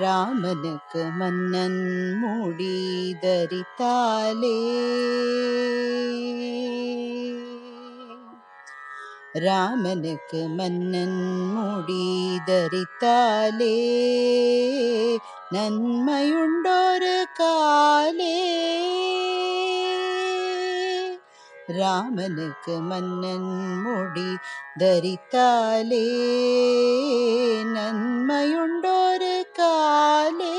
ராமனுக்கு மன்னன் மூடி தரித்தாலே ராமனுக்கு மன்னன் மூடி தரித்தாலே நன்மையுண்டொரு காலே ராமனுக்கு மன்னன் முடி தரித்தாலே நன்மையுண்டோரு காலே.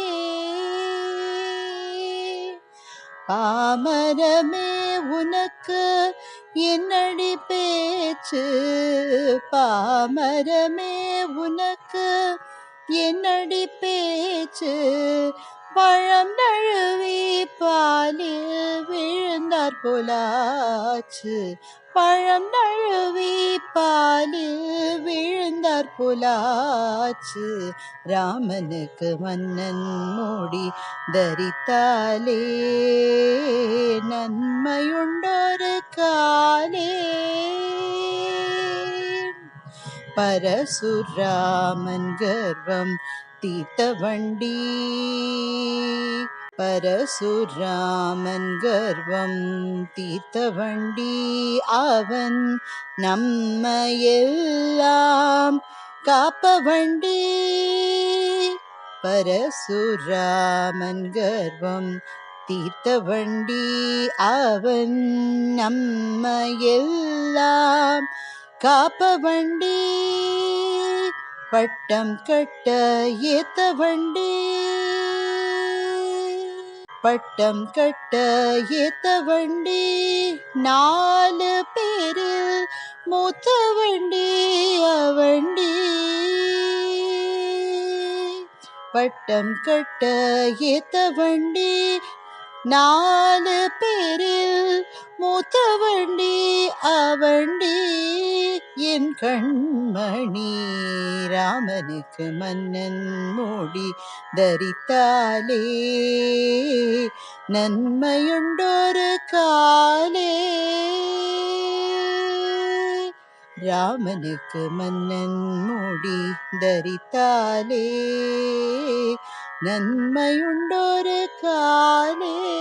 பாமரமே உனக்கு என்னடி பேச்சு? பாமரமே உனக்கு என்னடி பேச்சு? பழம் நழுவி பாலில் விழுந்தார் புலாச்சு. பழம் நழுவி பாலில் விழுந்தார் புலாச்சு. ராமனுக்கு மன்னன் மூடி தரித்தாலே நன்மையுண்டொரு காலே. பரசுராமன் கர்வம் தீர்த்தவண்டி பரசுராமன் கர்வம் தீர்த்தவண்டி அவன் நம்மையெல்லாம் காப்ப வண்டி. பரசுராமன் கர்வம் தீர்த்தவண்டி அவன் நம்மையெல்லாம் காப்ப வண்டி. பட்டம் கட்ட ஏத்த வண்டி. பட்டம் கட்ட ஏத்த வண்டி. நாலு பேரில் மூத்த வண்டி அவண்டி பட்டம் கட்ட ஏத்த வண்டி. நாலு பேரில் மூத்த வண்டி அவண்டி என் கண்மணி ராமனுக்கு மன்னன் மூடி தரித்தாலே நன்மையுண்டொரு காலே. ராமனுக்கு மன்னன் மூடி தரித்தாலே நன்மையுண்டொரு காலே.